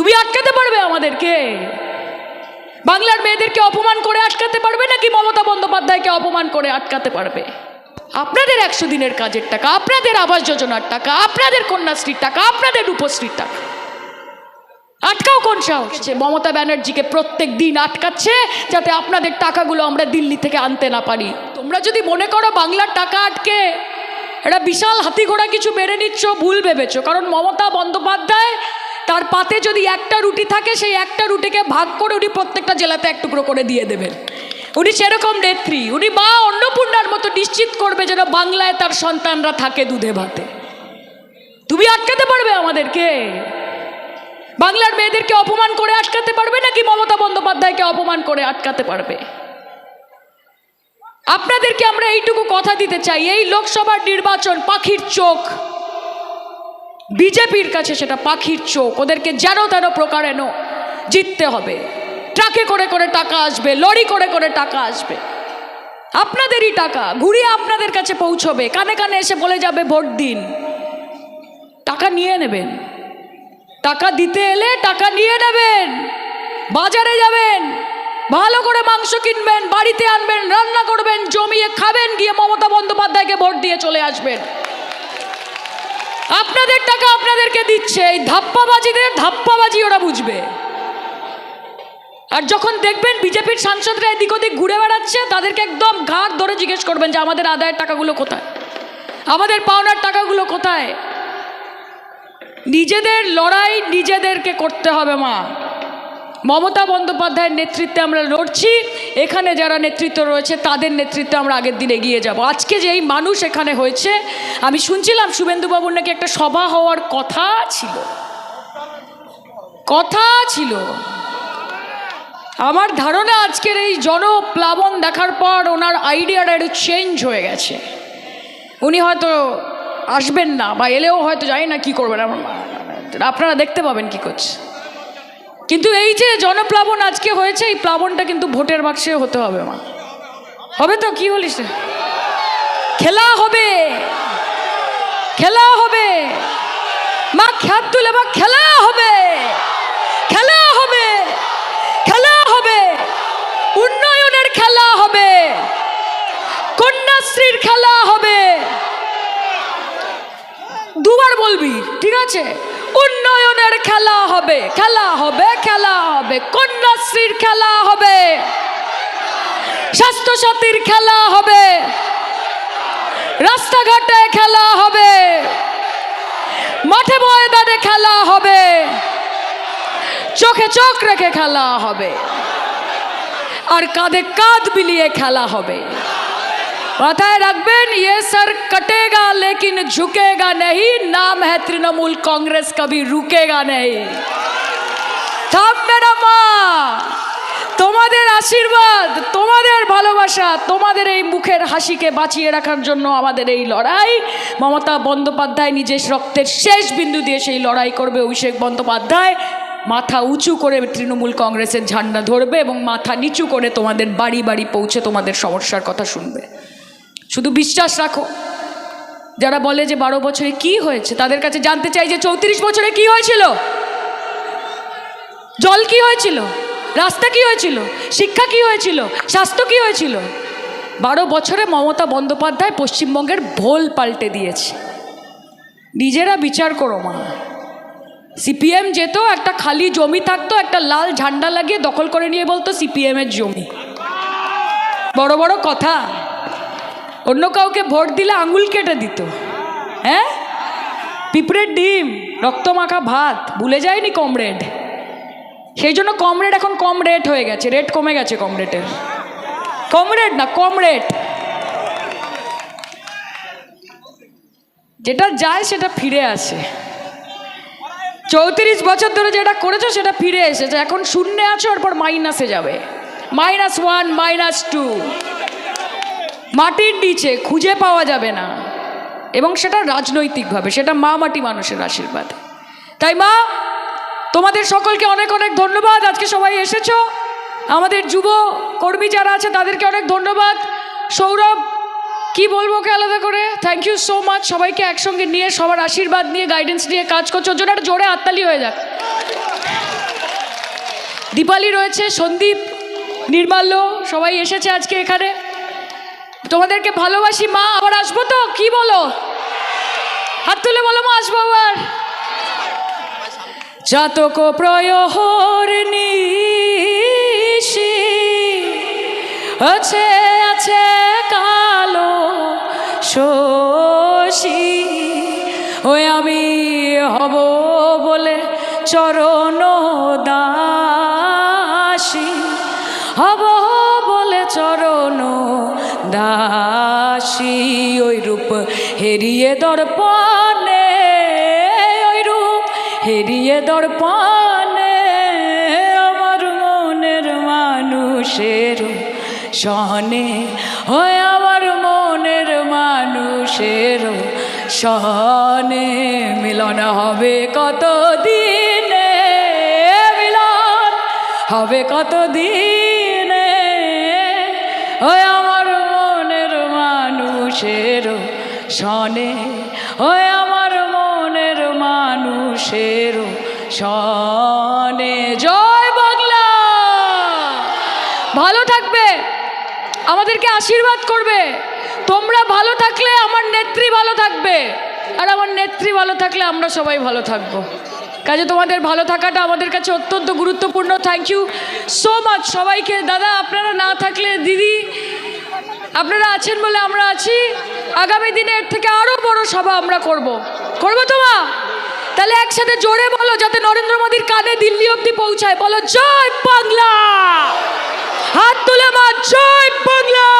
তুমি আটকাতে পারবে আমাদেরকে। বাংলার মেয়েদেরকে অপমান করে আটকাতে পারবে নাকি মমতা বন্দ্যোপাধ্যায়কে অপমান করে আটকাতে পারবে? আপনাদের একশো দিনের কাজের টাকা, আপনাদের আবাস যোজনার টাকা, আপনাদের কন্যাশ্রীর টাকা, আপনাদের রূপশ্রীর টাকা। আটকাও কোন সাহস? মমতা ব্যানার্জিকে প্রত্যেক দিন আটকাচ্ছে যাতে আপনাদের টাকাগুলো আমরা দিল্লি থেকে আনতে না পারি। তোমরা যদি মনে করো বাংলার টাকা আটকে এটা বিশাল হাতি ঘোড়া কিছু মেরে নিচ্ছ, ভুল ভেবেছ, কারণ মমতা বন্দ্যোপাধ্যায় তার পাতে যদি একটা রুটি থাকে, সেই একটা রুটিকে ভাগ করে উনি প্রত্যেকটা জেলাতে এক টুকরো করে দিয়ে দেবেন। উনি সেরকম নেত্রী। উনি মা অন্নপূর্ণার মতো নিশ্চিত করবে যেন বাংলায় তার সন্তানরা থাকে দুধে ভাতে। তুমি আটকাতে পারবে আমাদেরকে? বাংলার মেয়েদেরকে অপমান করে আটকাতে পারবে নাকি মমতা বন্দ্যোপাধ্যায়কে অপমান করে আটকাতে পারবে? আপনাদেরকে আমরা এইটুকু কথা দিতে চাই। এই লোকসভার নির্বাচন পাখির চোখ। বিজেপির কাছে সেটা পাখির চোখ। ওদেরকে যেন তেন প্রকারেণ জিততে হবে। ট্রাকে করে করে টাকা আসবে, লরি করে করে টাকা আসবে। আপনাদেরই টাকা, ঘুরিয়ে আপনাদের কাছে পৌঁছবে। কানে কানে এসে বলে যাবে, ভোট দিন। টাকা নিয়ে নেবেন। টাকা দিতে এলে টাকা নিয়ে নেবেন। বাজারে যাবেন। ভালো করে মাংস কিনবেন, বাড়িতে আনবেন, রান্না করবেন, জমিয়ে খাবেন, গিয়ে মমতা বন্দ্যোপাধ্যায়কে ভোট দিয়ে চলে আসবেন। আপনাদের টাকা আপনাদেরকে দিচ্ছে, এই ধাপ্পাবাজিদের ধাপ্পাবাজি ওরা বুঝবে। আর যখন দেখবেন বিজেপির সাংসদরা এদিক ওদিক ঘুরে বেড়াচ্ছে, তাদেরকে একদম ঘাট ধরে জিজ্ঞেস করবেন যে, আমাদের আদায়ের টাকাগুলো কোথায়? আমাদের পাওনার টাকাগুলো কোথায়? নিজেদের লড়াই নিজেদেরকে করতে হবে, মা। মমতা বন্দ্যোপাধ্যায়ের নেতৃত্বে আমরা লড়ছি। এখানে যারা নেতৃত্ব রয়েছে, তাদের নেতৃত্বে আমরা আগের দিন এগিয়ে যাব। আজকে যে এই মানুষ এখানে হয়েছে, আমি শুনছিলাম শুভেন্দুবাবুর নাকি একটা সভা হওয়ার কথা ছিল। কথা ছিল। আমার ধারণা আজকের এই জনপ্লাবন দেখার পর ওনার আইডিয়াটা একটু চেঞ্জ হয়ে গেছে। উনি হয়তো আসবেন না, বা এলেও হয়তো জানি না কী করবেন। আপনারা দেখতে পাবেন কি করছে। কিন্তু এই যে জনপ্লাবন আজকে হয়েছে, এই প্লাবনটা কিন্তু ভোটের বাক্সে হতে হবে, মা। হবে তো? কি বলিস খেলা হবে। খেলা হবে। মা, খ্যাত তুলে মা খেলা হবে। খেলা হবে। খেলা হবে। উন্নয়নের খেলা হবে। কন্যাশ্রীর খেলা হবে। দুবার বলবি, ঠিক আছে? উন্নয়নের খেলা হবে, খেলা হবে খেলা হবে। কন্যাশ্রীর খেলা হবে, স্বাস্থ্যসাথীর খেলা হবে, রাস্তাঘাটে খেলা হবে, মাঠে ময়দানে খেলা হবে, চোখে চোখ রেখে খেলা হবে, আর কাঁধে কাঁধ মিলিয়ে খেলা হবে। মাথায় রাখবেন ये सर कटेगा लेकिन झुकेगा नहीं नाम है तृणमूल कांग्रेस कभी रुकेगा नहीं থামবে না মা তোমাদের আশীর্বাদ তোমাদের ভালোবাসা তোমাদের এই মুখের হাসিকে বাঁচিয়ে রাখার জন্য আমাদের এই লড়াই মমতা বন্দ্যোপাধ্যায় নিজের রক্তের শেষ বিন্দু দিয়ে সেই লড়াই করবে অভিষেক বন্দ্যোপাধ্যায় মাথা উঁচু করে তৃণমূল কংগ্রেসের ঝান্ডা ধরবে এবং মাথা নিচু করে তোমাদের বাড়ি বাড়ি পৌঁছে তোমাদের সমস্যার কথা শুনবে শুধু বিশ্বাস রাখো। যারা বলে যে বারো বছরে কি হয়েছে, তাদের কাছে জানতে চাই যে চৌত্রিশ বছরে কি হয়েছিল? জল কি হয়েছিল? রাস্তা কি হয়েছিল? শিক্ষা কি হয়েছিল? স্বাস্থ্য কি হয়েছিল? বারো বছরে মমতা বন্দ্যোপাধ্যায় পশ্চিমবঙ্গের ভোল পাল্টে দিয়েছে। নিজেরা বিচার করো মা। সিপিএম যেত, একটা খালি জমি থাকতো, একটা লাল ঝান্ডা লাগিয়ে দখল করে নিয়ে বলতো সিপিএমের জমি। বড় বড় কথা। অন্য কাউকে ভোট দিলে আঙুল কেটে দিত। হ্যাঁ? পিঁপড়ের ডিম রক্তমাখা ভাত, ভুলে যায়নি কমরেড। সেই জন্য কমরেড এখন কম রেট হয়ে গেছে, রেট কমে গেছে কমরেডের। কমরেড না কম রেট যেটা যায় সেটা ফিরে আসে। চৌত্রিশ বছর ধরে যেটা করেছ সেটা ফিরে এসেছে। এখন শূন্যে আছো ওরপর মাইনাসে যাবে। Minus one, minus two. মাটির নিচে খুঁজে পাওয়া যাবে না। এবং সেটা রাজনৈতিকভাবে, সেটা মা মাটি মানুষের আশীর্বাদ। তাই মা, তোমাদের সকলকে অনেক অনেক ধন্যবাদ। আজকে সবাই এসেছ। আমাদের যুব কর্মী যারা আছে, তাদেরকে অনেক ধন্যবাদ। সৌরভ, কি বলব ওকে আলাদা করে? থ্যাংক ইউ সো মাচ সবাইকে একসঙ্গে নিয়ে, সবার আশীর্বাদ নিয়ে গাইডেন্স নিয়ে কাজ করছ। জন্য একটা জোরে হাততালি হয়ে যাক। দীপালি রয়েছে, সন্দীপ, নির্মাল্য, সবাই এসেছে আজকে এখানে। তোমাদেরকে ভালোবাসি, মা, আবার আসব তো? কি বলো? হাত তুলে বলো, মা, আসব আবার। জাতক প্রয়হর নিশি, আছে আছে কালো শশী। ওই আমি হব বলে চরণ দাসী দাসী ওই রূপ, হেরিয়ে দর্পণে, ওই রূপ, হেরিয়ে দর্পণে আমার মনের মানুষের সনে হয় আমার মনের মানুষের সনে মিলন হবে কত দিনে মিলন হবে কত দিনে মনের মানুষের সনে ওই আমার মনের মানুষের সনে জয় বাংলা! ভালো থাকবে, আমাদেরকে আশীর্বাদ করবে। তোমরা ভালো থাকলে আমার নেত্রী ভালো থাকবে, আর আমার নেত্রী ভালো থাকলে আমরা সবাই ভালো থাকব। কাজে তোমাদের ভালো থাকাটা আমাদের কাছে অত্যন্ত গুরুত্বপূর্ণ। থ্যাংক ইউ সো মাচ সবাইকে। দাদা, আপনারা না থাকলে দিদি আপনারা আছেন বলে আমরা আছি। আগামী দিনে এর থেকে আরও বড় সভা আমরা করব। করব তো মা? তাহলে একসাথে জোরে বলো যাতে নরেন্দ্র মোদীর কানে দিল্লি অব্দি পৌঁছায়। বলো, জয় বাংলা! হাত তুলে মা, জয় বাংলা!